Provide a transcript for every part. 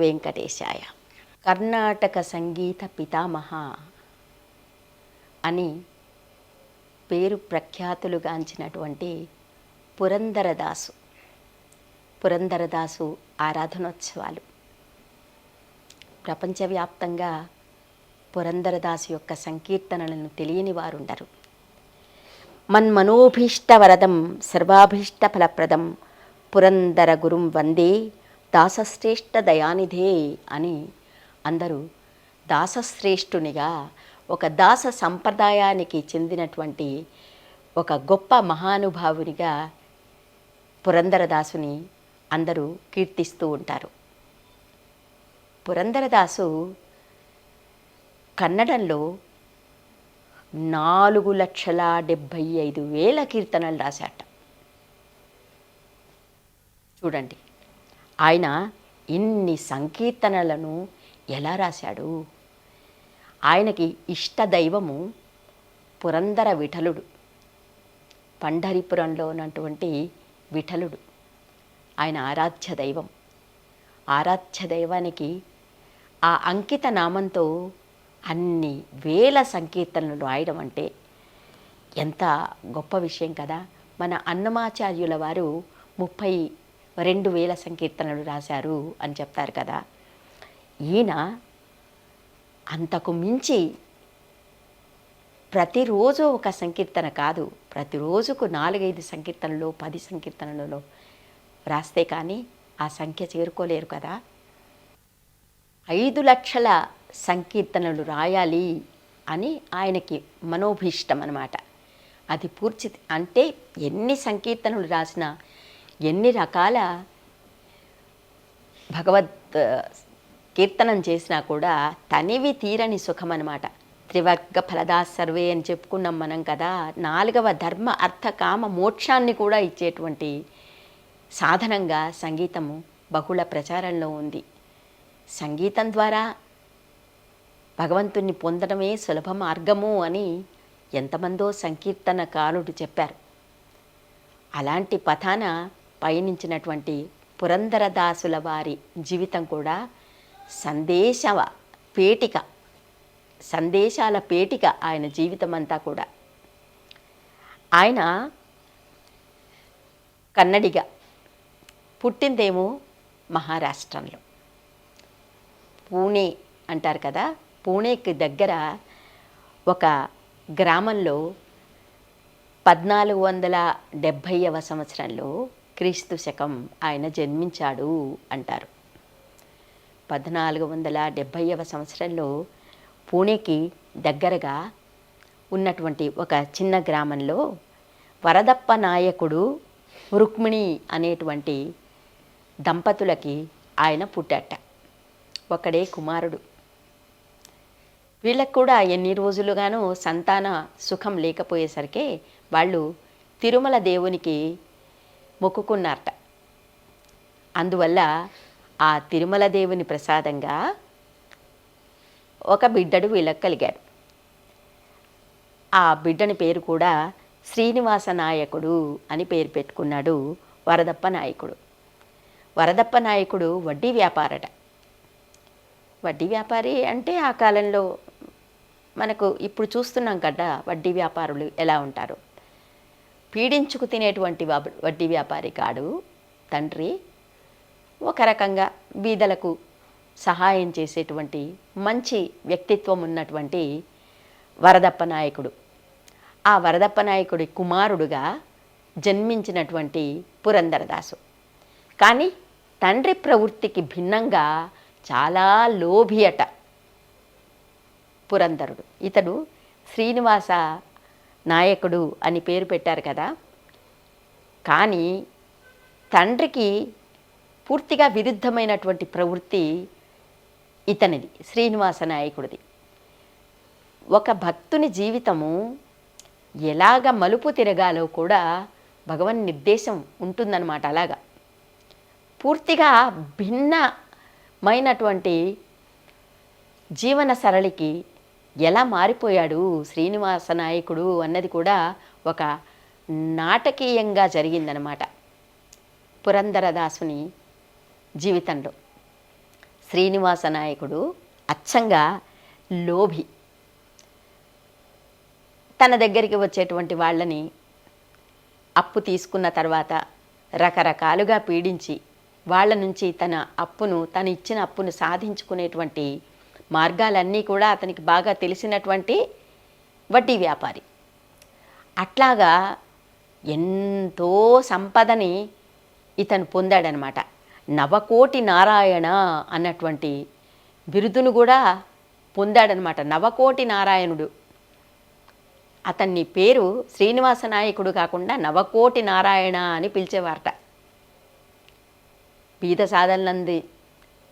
వెంకటేశాయ. కర్ణాటక సంగీత పితామహ అని పేరు ప్రఖ్యాతులుగాంచినటువంటి పురందరదాసు పురందరదాసు ఆరాధనోత్సవాలు. ప్రపంచవ్యాప్తంగా పురందరదాసు యొక్క సంకీర్తనలను తెలియని వారుండరు. మన్మనోభీష్టవరదం సర్వాభీష్ట ఫలప్రదం పురందర గురుం వందే దాసశ్రేష్ఠ దయానిధే అని అందరూ దాసశ్రేష్ఠునిగా ఒక దాస సంప్రదాయానికి చెందినటువంటి ఒక గొప్ప మహానుభావునిగా పురందరదాసుని అందరూ కీర్తిస్తూ ఉంటారు. పురందరదాసు కన్నడంలో నాలుగు లక్షల డెబ్భై ఐదు వేల కీర్తనలు రాశాట చూడండి. ఆయన ఇన్ని సంకీర్తనలను ఎలా రాశాడు? ఆయనకి ఇష్ట దైవము పురందర విఠలుడు పండరిపురంలో ఉన్నటువంటి విఠలుడు. ఆయన ఆరాధ్య దైవం. ఆరాధ్య దైవానికి ఆ అంకిత నామంతో అన్ని వేల సంకీర్తనలు రాయడం అంటే ఎంత గొప్ప విషయం కదా. మన అన్నమాచార్యుల వారు ముప్పై రెండు వేల సంకీర్తనలు రాశారు అని చెప్తారు కదా. ఈయన అంతకు మించి ప్రతిరోజు ఒక సంకీర్తన కాదు ప్రతిరోజుకు నాలుగైదు సంకీర్తనలు పది సంకీర్తనలలో రాస్తే కానీ ఆ సంఖ్య చేరుకోలేరు కదా. ఐదు లక్షల సంకీర్తనలు రాయాలి అని ఆయనకి మనోభీష్టం అనమాట అది పూర్తి అంటే ఎన్ని సంకీర్తనలు రాసినా ఎన్ని రకాల భగవద్ కీర్తనం చేసినా కూడా తనివి తీరని సుఖం అనమాట త్రివర్గ ఫలదా సర్వే అని చెప్పుకున్నాం మనం కదా నాలుగవ ధర్మ అర్థ కామ మోక్షాన్ని కూడా ఇచ్చేటువంటి సాధనంగా సంగీతము బహుళ ప్రచారంలో ఉంది. సంగీతం ద్వారా భగవంతుణ్ణి పొందడమే సులభ మార్గము అని ఎంతమందో సంకీర్తనకారుడు చెప్పారు. అలాంటి పథాన పయనించినటువంటి పురంధరదాసుల వారి జీవితం కూడా సందేశ పేటిక సందేశాల పేటిక ఆయన జీవితం అంతా కూడా. ఆయన కన్నడిగా పుట్టిందేమో మహారాష్ట్రంలో. పూణే అంటారు కదా పూణేకి దగ్గర ఒక గ్రామంలో పద్నాలుగు వందల డెబ్భైవ సంవత్సరంలో క్రీస్తు శకం ఆయన జన్మించాడు అంటారు. పద్నాలుగు వందల డెబ్భైవ సంవత్సరంలో పూణేకి దగ్గరగా ఉన్నటువంటి ఒక చిన్న గ్రామంలో వరదప్ప నాయకుడు రుక్మిణి అనేటువంటి దంపతులకి ఆయన పుట్టాట. ఒకడే కుమారుడు. వీళ్ళకు కూడా ఎన్ని రోజులుగానూ సంతాన సుఖం లేకపోయేసరికి వాళ్ళు తిరుమల దేవునికి మొక్కుకున్నారట. అందువల్ల ఆ తిరుమల దేవుని ప్రసాదంగా ఒక బిడ్డడు వీళ్ళకు కలిగాడు. ఆ బిడ్డని పేరు కూడా శ్రీనివాస నాయకుడు అని పేరు పెట్టుకున్నాడు వరదప్ప నాయకుడు. వరదప్ప నాయకుడు వడ్డీ వ్యాపారట. వడ్డీ వ్యాపారి అంటే ఆ కాలంలో మనకు ఇప్పుడు చూస్తున్నాం కదా వడ్డీ వ్యాపారులు ఎలా ఉంటారు. పీడించుకు తినేటువంటి వడ్డీ వ్యాపారి కాడు తండ్రి. ఒక రకంగా బీదలకు సహాయం చేసేటువంటి మంచి వ్యక్తిత్వం ఉన్నటువంటి వరదప్ప నాయకుడు. ఆ వరదప్ప నాయకుడి కుమారుడుగా జన్మించినటువంటి పురందరదాసు కానీ తండ్రి ప్రవృత్తికి భిన్నంగా చాలా లోభియట పురందరుడు ఇతడు శ్రీనివాస నాయకుడు అని పేరు పెట్టారు కదా. కానీ తండ్రికి పూర్తిగా విరుద్ధమైనటువంటి ప్రవృత్తి ఇతనిది శ్రీనివాస నాయకుడిది. ఒక భక్తుని జీవితము ఎలాగ మలుపు తిరగాలో కూడా భగవన్ నిర్దేశం ఉంటుందన్నమాట అలాగా. పూర్తిగా భిన్నమైనటువంటి జీవన సరళికి ఎలా మారిపోయాడు శ్రీనివాస నాయకుడు అన్నది కూడా ఒక నాటకీయంగా జరిగిందనమాట పురందరదాసుని జీవితంలో. శ్రీనివాస నాయకుడు అచ్చంగా లోభి. తన దగ్గరికి వచ్చేటువంటి వాళ్ళని అప్పు తీసుకున్న తర్వాత రకరకాలుగా పీడించి వాళ్ళ నుంచి తన అప్పును తను ఇచ్చిన అప్పును సాధించుకునేటువంటి మార్గాలన్నీ కూడా అతనికి బాగా తెలిసినటువంటి వడ్డీ వ్యాపారి. అట్లాగా ఎంతో సంపదని ఇతను పొందాడనమాట. నవకోటి నారాయణ అన్నటువంటి బిరుదును కూడా పొందాడనమాట. నవకోటి నారాయణుడు. అతన్ని పేరు శ్రీనివాస నాయకుడు కాకుండా నవకోటి నారాయణ అని పిలిచేవారట. పీద సాధనలంది.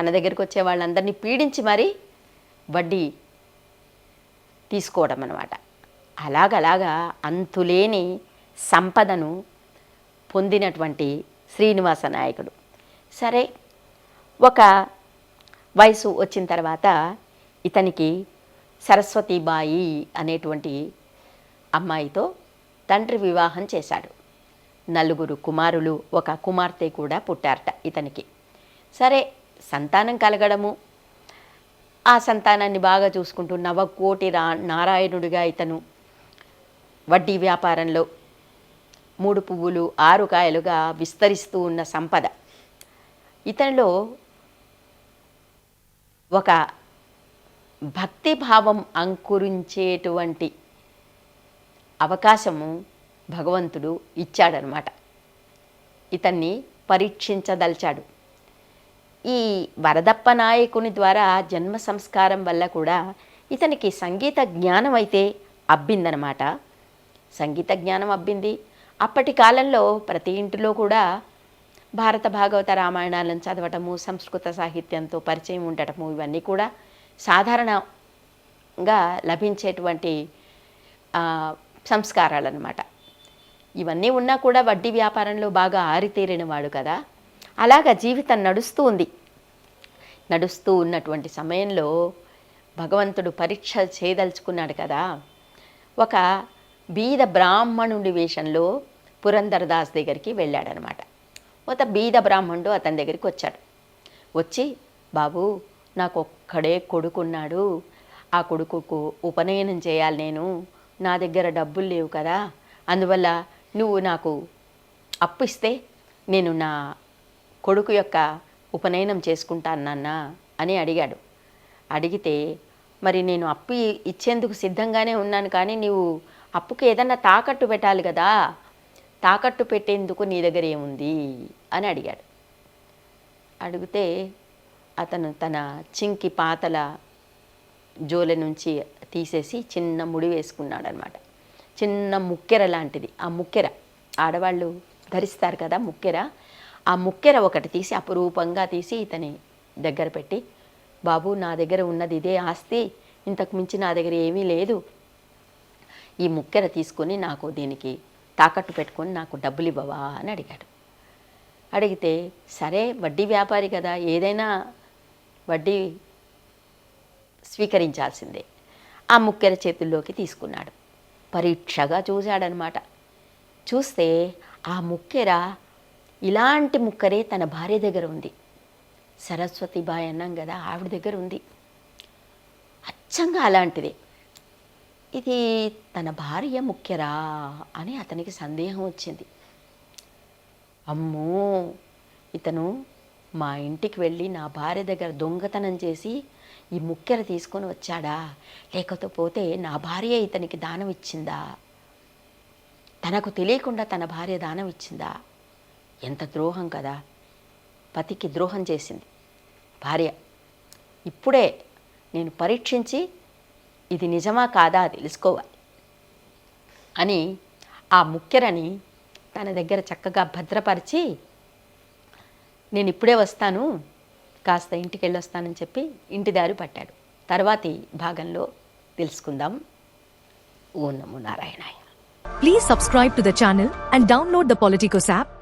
తన దగ్గరికి వచ్చే వాళ్ళందరినీ పీడించి మరీ వడ్డీ తీసుకోవడం అనమాట అలాగలాగా అంతులేని సంపదను పొందినటువంటి శ్రీనివాస నాయకుడు. సరే ఒక వయసు వచ్చిన తర్వాత ఇతనికి సరస్వతీబాయి అనేటువంటి అమ్మాయితో తండ్రి వివాహం చేశాడు. నలుగురు కుమారులు ఒక కుమార్తె కూడా పుట్టారట ఇతనికి. సరే సంతానం కలగడము ఆ సంతానాన్ని బాగా చూసుకుంటూ నవకోటి రా నారాయణుడిగా ఇతను వడ్డీ వ్యాపారంలో మూడు పువ్వులు ఆరు కాయలుగా విస్తరిస్తూ ఉన్న సంపద. ఇతనిలో ఒక భక్తిభావం అంకురించేటువంటి అవకాశము భగవంతుడు ఇచ్చాడనమాట. ఇతన్ని పరీక్షించదలిచాడు. ఈ వరదప్ప నాయకుని ద్వారా జన్మ సంస్కారం వల్ల కూడా ఇతనికి సంగీత జ్ఞానం అయితే అబ్బిందనమాట. సంగీత జ్ఞానం అబ్బింది. అప్పటి కాలంలో ప్రతి ఇంటిలో కూడా భారత భాగవత రామాయణాలను చదవటము సంస్కృత సాహిత్యంతో పరిచయం ఉండటము ఇవన్నీ కూడా సాధారణంగా లభించేటువంటి సంస్కారాలు సంస్కారాలన్నమాట. ఇవన్నీ ఉన్నా కూడా వడ్డీ వ్యాపారంలో బాగా ఆరితేరిన వాడు కదా. అలాగా జీవితం నడుస్తూ ఉంది నడుస్తూ ఉన్నటువంటి సమయంలో భగవంతుడు పరీక్ష చేయదలుచుకున్నాడు కదా. ఒక బీద బ్రాహ్మణుడి వేషంలో పురంధరదాస్ దగ్గరికి వెళ్ళాడనమాట. ఒక బీద బ్రాహ్మణుడు అతని దగ్గరికి వచ్చాడు. వచ్చి బాబు నాకు ఒక్కడే కొడుకున్నాడు. ఆ కొడుకుకు ఉపనయనం చేయాలి నేను. నా దగ్గర డబ్బులు లేవు కదా. అందువల్ల నువ్వు నాకు అప్పు ఇస్తే నేను నా కొడుకు యొక్క ఉపనయనం చేసుకుంటాను నాన్న అని అడిగాడు. అడిగితే మరి నేను అప్పు ఇచ్చేందుకు సిద్ధంగానే ఉన్నాను కానీ నీవు అప్పుకి ఏదన్నా తాకట్టు పెట్టాలి కదా. తాకట్టు పెట్టేందుకు నీ దగ్గర ఏముంది? అని అడిగాడు. అడిగితే అతను తన చింకి పాతల జోలె నుంచి తీసేసి చిన్న ముడి వేసుకున్నాడు అనమాట చిన్న ముక్కెర లాంటిది. ఆ ముక్కెర ఆడవాళ్ళు ధరిస్తారు కదా ముక్కెర ఆ ముక్కెర ఒకటి తీసి అపురూపంగా తీసి ఇతని దగ్గర పెట్టి బాబు నా దగ్గర ఉన్నది ఇదే ఆస్తి. ఇంతకు మించి నా దగ్గర ఏమీ లేదు. ఈ ముక్కెర తీసుకొని నాకు దీనికి తాకట్టు పెట్టుకొని నాకు డబ్బులు ఇవ్వవా? అని అడిగాడు. అడిగితే సరే వడ్డీ వ్యాపారి కదా ఏదైనా వడ్డీ స్వీకరించాల్సిందే. ఆ ముక్కెర చేతుల్లోకి తీసుకున్నాడు. పరీక్షగా చూశాడనమాట. చూస్తే ఆ ముక్కెర ఇలాంటి ముక్కరే తన భార్య దగ్గర ఉంది. సరస్వతిబాయి అన్నాం కదా ఆవిడ దగ్గర ఉంది. అచ్చంగా అలాంటిదే. ఇది తన భార్య ముఖ్యరా అని అతనికి సందేహం వచ్చింది. అమ్మో ఇతను మా ఇంటికి వెళ్ళి నా భార్య దగ్గర దొంగతనం చేసి ఈ ముక్కెర తీసుకొని వచ్చాడా? లేకపోతే నా భార్య ఇతనికి దానం ఇచ్చిందా? తనకు తెలియకుండా తన భార్య దానం ఇచ్చిందా? ఎంత ద్రోహం కదా. పతికి ద్రోహం చేసింది. భార్య ఇప్పుడే నేను పరీక్షించి ఇది నిజమా కాదా తెలుసుకోవాలి అని ఆ ముఖ్యరని తన దగ్గర చక్కగా భద్రపరిచి నేను ఇప్పుడే వస్తాను కాస్త ఇంటికి వెళ్ళొస్తానని చెప్పి ఇంటి దారి పట్టాడు. తర్వాతి భాగంలో తెలుసుకుందాం. ఓ Namo Narayana please subscribe to the channel and download the Politicos app